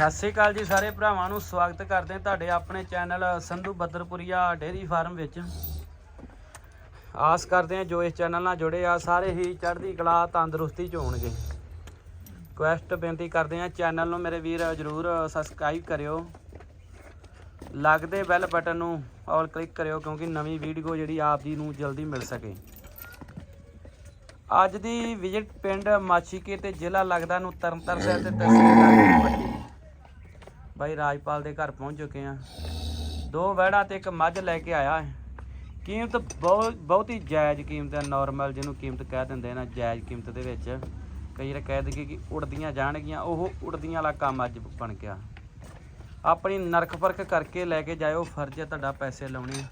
ਸਤਿ ਸ੍ਰੀ ਅਕਾਲ ਜੀ ਸਾਰੇ ਭਰਾਵਾਂ ਨੂੰ ਸਵਾਗਤ ਕਰਦੇ ਹਾਂ ਤੁਹਾਡੇ ਆਪਣੇ channel Sandhu Baddarpuria dairy farm ਵਿੱਚ। ਆਸ ਕਰਦੇ ਹਾਂ ਜੋ ਇਸ ਚੈਨਲ ਨਾਲ ਜੁੜੇ ਆ, ਸਾਰੇ ਹੀ ਚੜ੍ਹਦੀ ਕਲਾ, ਤੰਦਰੁਸਤੀ ਚ ਹੋਣਗੇ। ਕੁਐਸਟ ਬੇਨਤੀ ਕਰਦੇ ਹਾਂ, ਚੈਨਲ ਨੂੰ ਮੇਰੇ ਵੀਰ ਜਰੂਰ ਸਬਸਕ੍ਰਾਈਬ ਕਰਿਓ। ਲੱਗਦੇ ਬੈਲ ਬਟਨ ਨੂੰ ਆਲ ਕਲਿੱਕ ਕਰਿਓ ਕਿਉਂਕਿ ਨਵੀਂ ਵੀਡੀਓ ਜਿਹੜੀ ਆਪ ਜੀ ਨੂੰ ਜਲਦੀ ਮਿਲ ਸਕੇ। ਅੱਜ ਦੀ ਵਿਜ਼ਿਟ ਪਿੰਡ ਮਾਛੀਕੇ ਤੇ ਜ਼ਿਲ੍ਹਾ ਲੱਗਦਾ ਨੂੰ ਤਰਨਤਾਰਨ ਸਾਹਿਬ ਤੇ ਤਹਿਸੀਲ ਬਾਈ ਰਾਜਪਾਲ ਦੇ ਘਰ ਪਹੁੰਚ ਚੁੱਕੇ ਆ ਦੋ ਵਹਿੜਾ ਤੇ ਇੱਕ ਮੱਝ ਲੈ ਕੇ ਆਇਆ ਹੈ। ਕੀਮਤ ਬਹੁਤ ਬਹੁਤ ਹੀ ਜਾਇਜ਼ ਕੀਮਤ ਹੈ ਨਾਰਮਲ ਜਿਹਨੂੰ ਕੀਮਤ ਕਹਿ ਦਿੰਦੇ ਨਾ ਜਾਇਜ਼ ਕੀਮਤ ਦੇ ਵਿੱਚ। ਕਈ ਵਾਰ ਕਹਿ ਦਈਏ ਕਿ ਉੜਦੀਆਂ ਜਾਣਗੀਆਂ ਉਹ ਉੜਦੀਆਂ ਵਾਲਾ ਕੰਮ ਅੱਜ ਬਣ ਗਿਆ। ਆਪਣੀ ਨਰਕ ਪਰਖ ਕਰਕੇ ਲੈ ਕੇ ਜਾਇਓ ਫਰਜ਼ ਹੈ ਤੁਹਾਡਾ ਪੈਸੇ ਲਾਉਣੇ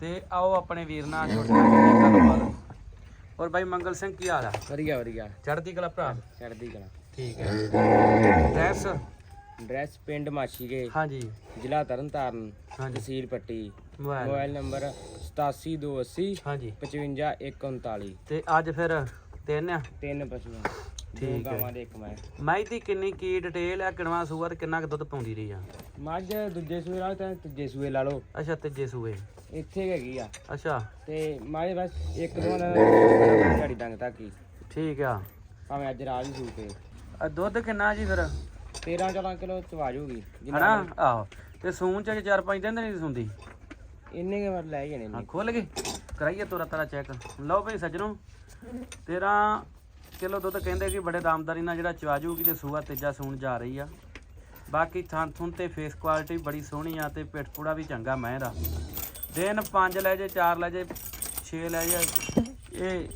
ਤੇ ਆਓ ਆਪਣੇ ਵੀਰ ਨਾਲ ਛੋਟਾ ਜਿਹਾ ਗੱਲਬਾਤ। ਔਰ ਬਾਈ ਮੰਗਲ ਸਿੰਘ ਕੀ ਹਾਲ ਆ? ਵਧੀਆ ਵਧੀਆ। ਚੜ੍ਹਦੀ ਕਲਾ ਭਰਾ? ਚੜ੍ਹਦੀ ਕਲਾ। ਠੀਕ ਹੈ। ਡਰੈਸ ਡਰੈਸ ਪਿੰਡ ਮਾਛੀਕੇ ਹਾਂਜੀ। ਜ਼ਿਲ੍ਹਾ ਤਰਨਤਾਰਨ ਤਹਿਸੀਲ ਪੱਟੀ। ਮੋਬਾਈਲ ਨੰਬਰ 87280 ਹਾਂਜੀ। 55139 ਤੇ ਅੱਜ ਫਿਰ ਤਿੰਨ ਆ? ਤਿੰਨ ਪਸ਼ੂਆਂ। ਠੀਕ ਹੈ। ਗਾਵਾਂ ਦੇ ਇੱਕ ਮੈਂ। ਮੈਂ ਦੀ ਕਿੰਨੀ ਕੀ ਡਿਟੇਲ ਆ? ਕਿਣਵਾ ਸੂਆ ਤੇ ਕਿੰਨਾ ਕੁ ਦੁੱਧ ਪਾਉਂਦੀ ਰਹੀ ਆ? ਮੱਝ ਦੂਜੇ ਸੂਏ ਲਾ ਤਾਂ ਤੀਜੇ ਸੂਏ ਲਾ ਲਓ। ਅੱਛਾ ਤੀਜੇ ਸੂਏ। ਇੱਥੇ ਹੈਗੀ ਆ। ਅੱਛਾ। ਤੇ ਮੱਝ ਬਸ ਇੱਕ ਦੋ ਨਾਲ ਝਾੜੀ ਡੰਗ ਤੱਕ ਹੀ ਠੀਕ ਆ। ਭਾਵੇਂ ਅੱਜ ਰਾਤ ਹੀ ਆ ਦੁੱਧ ਕਿੰਨਾ ਜੀ ਫਿਰ? 13 14 ਕਿਲੋ ਚਵਾ ਜੂਗੀ ਹਨਾ? ਆਹੋ। ਤੇ ਸੂਣ ਚ ਚਾਰ ਪੰਜ ਦਿਨ ਨਹੀਂ ਸੁੰਦੀ। ਇੰਨੇ ਕੇ ਵਾਰ ਲੈ ਜਾਣੇ ਹਾਂ ਨੇ ਖੋਲ ਗਏ ਕਰਾਈਏ ਤੋਰਾ ਤਾਰਾ ਚੈੱਕ। ਲਓ ਭਾਈ ਸੱਜਣੋ 13 ਕਿਲੋ ਦੁੱਧ ਕਹਿੰਦੇ ਕਿ ਬੜੇ ਦਾਮਦਾਰੀ ਨਾਲ ਜਿਹੜਾ ਚਵਾਜੂਗੀ ਤੇ ਸੂਆ ਤੀਜਾ ਸੂਣ ਜਾ ਰਹੀ ਆ। ਬਾਕੀ ਥਣ ਥੁਣ ਤੇ ਫੇਸ ਕੁਆਲਿਟੀ ਬੜੀ ਸੋਹਣੀ ਆ ਤੇ ਪਿੱਠ ਪੂੜਾ ਵੀ ਚੰਗਾ ਮੈਂ ਦਾ ਦਿਨ 5 ਲੈ ਜੇ 4 ਲੈ ਜੇ 6 ਲੈ ਜੇ। ਇਹ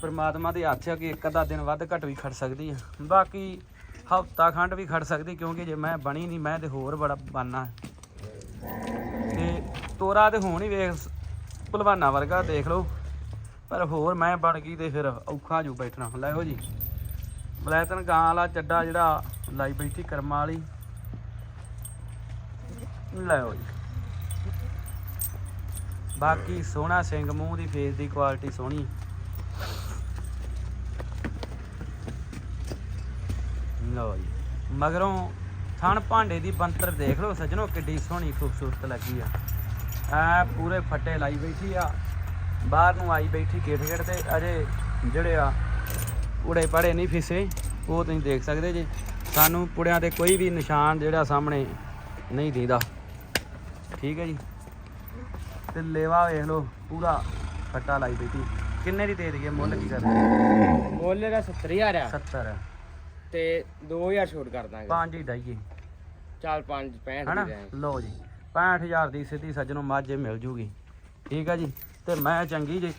ਪ੍ਰਮਾਤਮਾ ਦੇ ਹੱਥ ਆ ਕਿ ਇੱਕ ਅੱਧਾ ਦਿਨ ਵੱਧ ਘੱਟ ਵੀ ਖੜ ਸਕਦੀ ਆ। ਬਾਕੀ ਹਫਤਾ ਖੰਡ ਵੀ ਖੜ ਸਕਦੀ ਕਿਉਂਕਿ ਜੇ ਮੈਂ ਬਣੀ ਨਹੀਂ, ਮੈਂ ਤੇ ਹੋਰ ਬੜਾ ਬਾਨਾ। ਤੇ ਤੋਰਾ ਤੇ ਹੋਣ ਹੀ ਵੇਖ, ਭਲਵਾਨਾ ਵਰਗਾ ਦੇਖ ਲਓ। ਪਰ ਹੋਰ ਮੈਂ ਬਣ ਗਈ ਤੇ ਫਿਰ ਔਖਾ ਜੂ ਬੈਠਣਾ। ਲੈ ਲੈਓ ਜੀ। ਬਲੈਤਨ ਗਾਂ ਵਾਲਾ ਚੱਡਾ ਜਿਹੜਾ ਲਾਈ ਬੈਠੀ ਕਰਮਾਂ ਵਾਲੀ। ਲੈਓ ਜੀ। ਬਾਕੀ ਸੋਹਣਾ ਸਿੰਘ ਮੂੰਹ ਦੀ ਫੇਸ ਦੀ ਕੁਆਲਿਟੀ ਸੋਹਣੀ। ਲਓ ਜੀ। ਮਗਰੋਂ ਥਣ ਭਾਂਡੇ ਦੀ ਬੰਤਰ ਦੇਖ ਲਓ ਸੱਜਣੋ ਕਿੱਡੀ ਸੋਹਣੀ ਖੂਬਸੂਰਤ ਲੱਗੀ ਆ। ਐ ਪੂਰੇ ਫੱਟੇ ਲਾਈ ਬੈਠੀ ਆ। ਬਾਹਰ ਨੂੰ ਆਈ ਬੈਠੀ ਗੇਟ ਗੇਟ ਤੇ। ਅਜੇ ਜਿਹੜੇ ਆ ਉੜੇ ਪੜੇ ਨਹੀਂ ਫਿਸੇ ਉਹ ਤੁਸੀਂ ਦੇਖ ਸਕਦੇ ਜੀ। ਸਾਨੂੰ ਪੁੜਿਆਂ ਤੇ ਕੋਈ ਵੀ ਨਿਸ਼ਾਨ ਜਿਹੜਾ ਸਾਹਮਣੇ ਨਹੀਂ ਦੀਦਾ। ਠੀਕ ਹੈ ਜੀ। ਤੇ ਲੇਵਾ ਵੇਖ ਲਓ ਪੂਰਾ ਫੱਟਾ ਲਾਈ ਬੈਠੀ। ਕਿੰਨੇ ਦੀ ਦੇ ਦਈਏ? ਮੁੱਲ ਕੀ ਕਰਦੇ ਮੁੱਲ ਦਾ 70000 ਆ। 70 ਤੇ 2000 ਛੋਟ ਕਰ ਦਾਂਗੇ। ਪੰਜ ਹੀ ਡਾਈਏ ਚਾਲ 5 65 ਹਨਾ? ਦੇ ਲਓ ਜੀ 65000 ਦੀ ਸਿੱਧੀ ਸੱਜਣੋਂ ਮੱਝ ਮਿਲ ਜੂਗੀ। ਠੀਕ ਆ ਜੀ? ਤੇ ਮੈਂ ਚੰਗੀ ਜੀ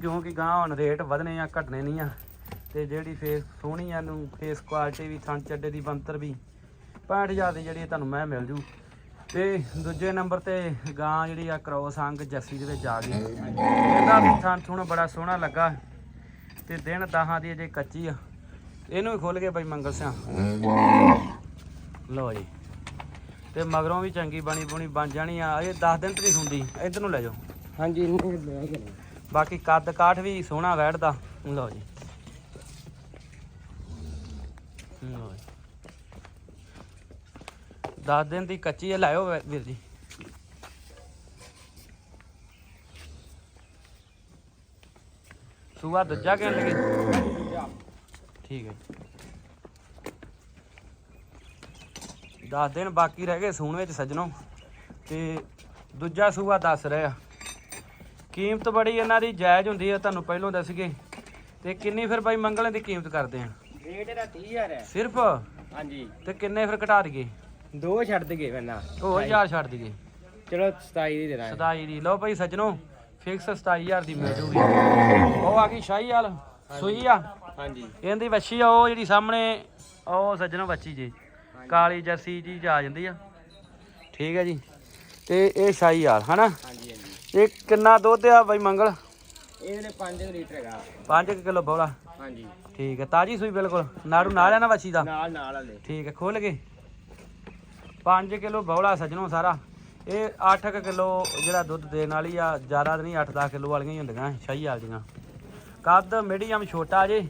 ਕਿਉਂਕਿ ਗਾਂ ਹੁਣ ਰੇਟ ਵਧਣੇ ਆ ਘਟਣੇ ਨਹੀਂ ਆ। ਤੇ ਜਿਹੜੀ ਫੇਸ ਸੋਹਣੀ ਆ ਨੂੰ ਫੇਸ ਕੁਆਲਿਟੀ ਵੀ ਥਣ ਚੱਡੇ ਦੀ ਬੰਤਰ ਵੀ 65000 ਦੀ ਜਿਹੜੀ ਤੁਹਾਨੂੰ ਮੈਂ ਮਿਲ ਜੂ। ਤੇ ਦੂਜੇ ਨੰਬਰ ਤੇ ਗਾਂ ਜਿਹੜੀ ਆ ਕ੍ਰੋਸ ਅੰਗ ਜੱਸੀ ਦੇ ਵਿੱਚ ਆ ਗਈ। ਇਹਦਾ ਵੀ ਥਣ ਥੁਣ ਬੜਾ ਸੋਹਣਾ ਲੱਗਾ। ਤੇ ਦਿਨ ਦਹਾਂ ਦੀ ਅਜੇ ਕੱਚੀ ਆ। ਇਹਨੂੰ ਵੀ ਖੋਲ ਕੇ ਬਾਈ ਮੰਗਲ ਸਿਆ। ਲਓ ਜੀ। ਤੇ ਮਗਰੋਂ ਵੀ ਚੰਗੀ ਬਣੀ ਬੁਣੀ ਬਣ ਜਾਣੀ ਆ। ਇਹ 10 ਦਿਨ ਤੇ ਨਹੀਂ ਹੁੰਦੀ। ਇਧਰ ਨੂੰ ਲੈ ਜਾਓ। ਹਾਂਜੀ ਬਾਕੀ ਕੱਦ ਕਾਠ ਵੀ ਸੋਹਣਾ ਵੈੜਦਾ ਲਓ ਜੀ। ਲਓ ਜੀ। 10 ਦਿਨ ਦੀ ਕੱਚੀ ਹੈ ਲਾਇਓ ਵੀਰ ਜੀ। ਸੂਆ ਦੂਜਾ ਕਹਿਣ ਲੱਗੇ ਠੀਕ ਹੈ 10 ਦਿਨ ਬਾਕੀ ਰਹਿ ਗਏ ਸੂਣ ਵਿੱਚ ਸੱਜਣੋ ਤੇ ਦੂਜਾ ਸੂਆ ਦੱਸ ਰਿਹਾ। ਕੀਮਤ ਬੜੀ ਇਹਨਾਂ ਦੀ ਜਾਇਜ਼ ਹੁੰਦੀ ਹੈ ਤੁਹਾਨੂੰ ਪਹਿਲਾਂ ਦੱਸ ਗਏ ਤੇ ਕਿੰਨੀ ਫਿਰ ਬਾਈ ਮੰਗਲਾਂ ਦੀ ਕੀਮਤ ਕਰਦੇ ਆ? ਰੇਟ ਇਹਦਾ 30000 ਹੈ। ਸਿਰਫ? ਹਾਂਜੀ। ਤੇ ਕਿੰਨੇ ਫਿਰ ਘਟਾ ਦਈਏ? ਦੋ ਛੱਡ ਦਗੇ ਮੈਨਾਂ ਉਹ ਹਜ਼ਾਰ ਛੱਡ ਦਈਏ। ਚਲੋ 27 ਦੀ ਦੇ ਦਾਂਗੇ 27 ਦੀ। ਲਓ ਭਾਈ ਸੱਜਣੋ ਫਿਕਸ 27000 ਦੀ ਮਿਲ ਜੂਗੀ। ਉਹ ਆ ਗਈ ਸ਼ਾਹੀ ਹਾਲ ਸੂਈ ਆ। ਹਾਂਜੀ। ਇਹਦੀ ਵੱਛੀ ਆ ਉਹ ਜਿਹੜੀ ਸਾਹਮਣੇ ਉਹ ਸੱਜਣੋ ਵੱਛੀ ਜੀ। ਕਾਲੀ ਜਰਸੀ ਜੀ ਆ ਜਾਂਦੀ ਆ। ਠੀਕ ਹੈ ਜੀ। ਤੇ ਇਹ ਸ਼ਾਹੀ ਹਾਲ ਹਨਾ? ਹਾਂਜੀ ਹਾਂਜੀ। ਇਹ ਕਿੰਨਾ ਦੁੱਧ ਆ ਬਾਈ ਮੰਗਲ? ਇਹਦੇ 5 ਲੀਟਰ ਹੈਗਾ। 5 ਕਿਲੋ ਬੋਲਾ ਹਾਂਜੀ। ਠੀਕ ਹੈ ਤਾਜੀ ਸੂਈ ਬਿਲਕੁਲ। ਨਾੜੂ ਨਾਲ ਆ ਨਾ ਵੱਛੀ ਦਾ? ਨਾਲ ਨਾਲ ਵਾਲੇ ਠੀਕ ਹੈ ਖੋਲ ਕੇ। 5 ਕਿਲੋ ਬੌਲਾ ਸੱਜਣੋ ਸਾਰਾ। ਇਹ 8 ਕਿਲੋ ਜਿਹੜਾ ਦੁੱਧ ਦੇਣ ਵਾਲੀ ਆ ਜ਼ਿਆਦਾ ਨਹੀਂ 8-10 ਕਿਲੋ ਵਾਲੀਆਂ ਹੀ ਹੁੰਦੀਆਂ ਸ਼ਾਹੀ ਵਾਲ ਦੀਆਂ। ਕੱਦ ਮੀਡੀਅਮ ਛੋਟਾ ਜੇ।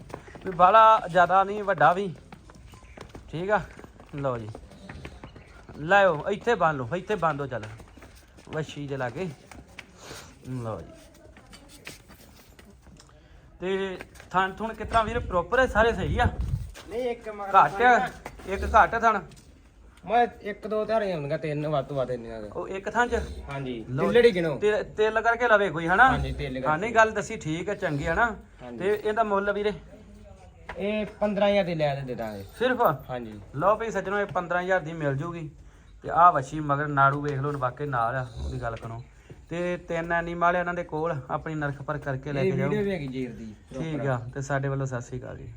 ਵੀ ਬਾਹਲਾ ਜ਼ਿਆਦਾ ਨਹੀਂ ਵੱਡਾ ਵੀ। ਠੀਕ ਆ? ਲਓ ਜੀ। ਲਾਓ ਇੱਥੇ ਬੰਨ ਲਓ ਇੱਥੇ ਬੰਨ ਦੋ ਚੱਲ। ਵੱਛੀ ਦੇ ਲਾਗੇ ਲਓ ਜੀ। ਤੇ ਥਣ ਥੁਣ ਕਿਤਨਾ ਵੀਰ ਪ੍ਰੋਪਰ ਹੈ ਸਾਰੇ ਸਹੀ ਆ? ਨਹੀਂ ਇੱਕ ਮਗਰ ਘੱਟ ਇੱਕ ਘੱਟ ਥਣ? ਮੈਂ ਇੱਕ ਦੋ ਧਾਰੀਆਂ ਹੁੰਦੀਆਂ ਤਿੰਨ ਵੱਧ ਤੋਂ ਵੱਧ ਇੰਨੀਆਂ ਉਹ ਇੱਕ ਥਾਂ ਚ? ਹਾਂਜੀ। ਦਿੱਲੜੀ ਗਿਣੋ। ਤੇਲ ਕਰਕੇ ਲਵੇ ਕੋਈ ਹਨਾ? ਹਾਂਜੀ ਤੇਲ ਹਾਂ ਲਗਾ ਨਹੀਂ ਗੱਲ ਦੱਸੀ ਠੀਕ ਹੈ ਚੰਗੀ ਹਨਾ। ਤੇ ਇਹਦਾ ਮੁੱਲ ਵੀਰੇ? ਇਹ 15000 ਦੇ ਲੈ ਦੇ ਦਾਂਗੇ ਸਿਰਫ? ਹਾਂਜੀ। ਲਓ ਭਈ ਸੱਜਣੋ ਇਹ 15000 ਦੀ ਮਿਲ ਜੂਗੀ। ਤੇ ਆਹ ਵੱਛੀ ਮਗਰ ਨਾੜੂ ਵੇਖ ਲਓ ਵਾਕਈ ਨਾਲ ਆ ਉਹਦੀ ਗੱਲ ਕਰੋ ਤੇ ਤਿੰਨ ਐਨੀਮਲ ਇਹਨਾਂ ਦੇ ਕੋਲ ਆਪਣੀ ਨਰਖ ਪਰ ਕਰਕੇ ਲੈ ਕੇ ਜਾਓ ਵੀਡੀਓ ਵੀ ਹੈਗੀ ਜੀਰ ਦੀ ਠੀਕ ਆ ਤੇ ਸਾਡੇ ਵੱਲੋਂ ਸਤਿ ਸ੍ਰੀ ਅਕਾਲ ਜੀ।